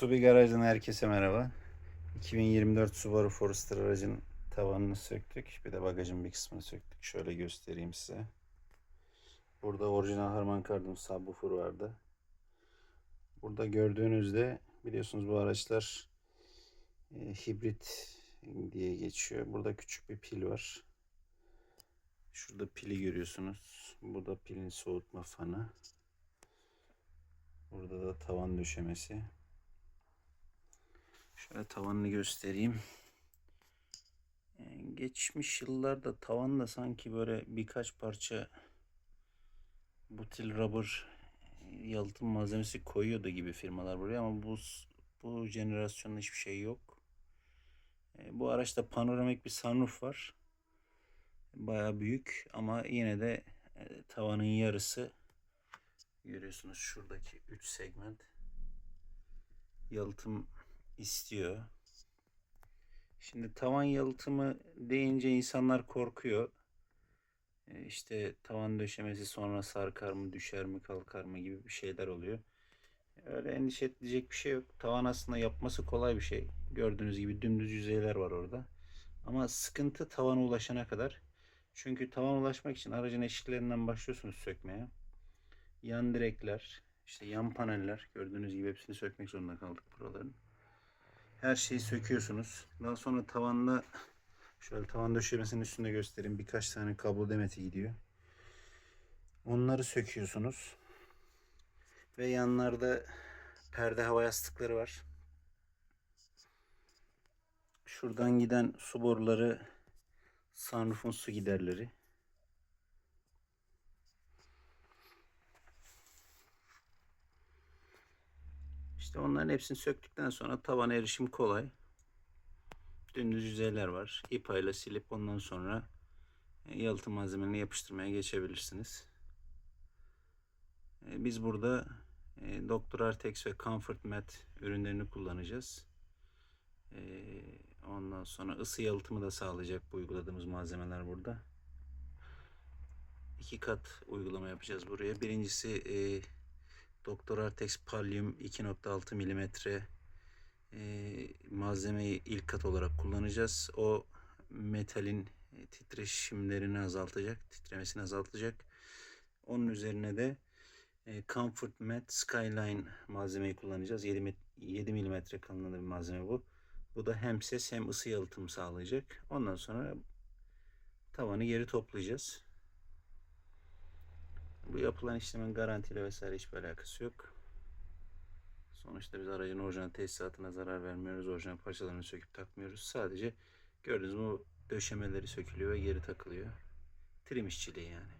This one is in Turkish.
Subi Garaj'dan herkese merhaba. 2024 Subaru Forester aracın tavanını söktük. Bir de bagajın bir kısmını söktük. Şöyle göstereyim size. Burada orijinal Harman Kardon subwoofer vardı. Burada gördüğünüzde biliyorsunuz bu araçlar e, hibrit diye geçiyor. Burada küçük bir pil var. Şurada pili görüyorsunuz. Bu da pilin soğutma fanı. Burada da tavan döşemesi. Şöyle tavanını göstereyim. Ee, Geçmiş yıllarda tavanda sanki böyle birkaç parça butil rubber e, yalıtım malzemesi koyuyordu gibi firmalar buraya ama bu bu jenerasyonda hiçbir şey yok. Ee, Bu araçta panoramik bir sunroof var. Bayağı büyük ama yine de e, tavanın yarısı görüyorsunuz şuradaki 3 segment yalıtım istiyor. Şimdi tavan yalıtımı deyince insanlar korkuyor. E, İşte tavan döşemesi sonra sarkar mı, düşer mi, kalkar mı gibi bir şeyler oluyor. Öyle endişe edilecek bir şey yok. Tavan aslında yapması kolay bir şey. Gördüğünüz gibi dümdüz yüzeyler var orada. Ama sıkıntı tavana ulaşana kadar. Çünkü tavana ulaşmak için aracın eşiklerinden başlıyorsunuz sökmeye. Yan direkler, işte yan paneller gördüğünüz gibi hepsini sökmek zorunda kaldık buraların. Her şeyi söküyorsunuz. Daha sonra tavanda şöyle tavan döşemesinin üstünde göstereyim. Birkaç tane kablo demeti gidiyor. Onları söküyorsunuz. Ve yanlarda perde hava yastıkları var. Şuradan giden su boruları sunroof'un su giderleri. İşte onların hepsini söktükten sonra tavana erişim kolay. Dümdüz yüzeyler var. İpayla silip ondan sonra e, yalıtım malzemelerini yapıştırmaya geçebilirsiniz. E, Biz burada e, Dr. Artex ve Comfort Mat ürünlerini kullanacağız. Ondan sonra ısı yalıtımı da sağlayacak bu uyguladığımız malzemeler burada. İki kat uygulama yapacağız buraya. Birincisi Dr. Artex Pallium 2.6 milimetre e, malzemeyi ilk kat olarak kullanacağız. O metalin titreşimlerini azaltacak, titremesini azaltacak. Onun üzerine de e, Comfort Mat Skyline malzemeyi kullanacağız. 7, met- 7 milimetre kalınlığında bir malzeme bu. Bu da hem ses hem ısı yalıtımı sağlayacak. Ondan sonra tavanı geri toplayacağız. Bu yapılan işlemin garantiyle vesaire hiçbir alakası yok. Sonuçta biz aracın orijinal tesisatına zarar vermiyoruz. Orijinal parçalarını söküp takmıyoruz. Sadece gördüğünüz bu döşemeleri sökülüyor ve geri takılıyor. Trim işçiliği yani.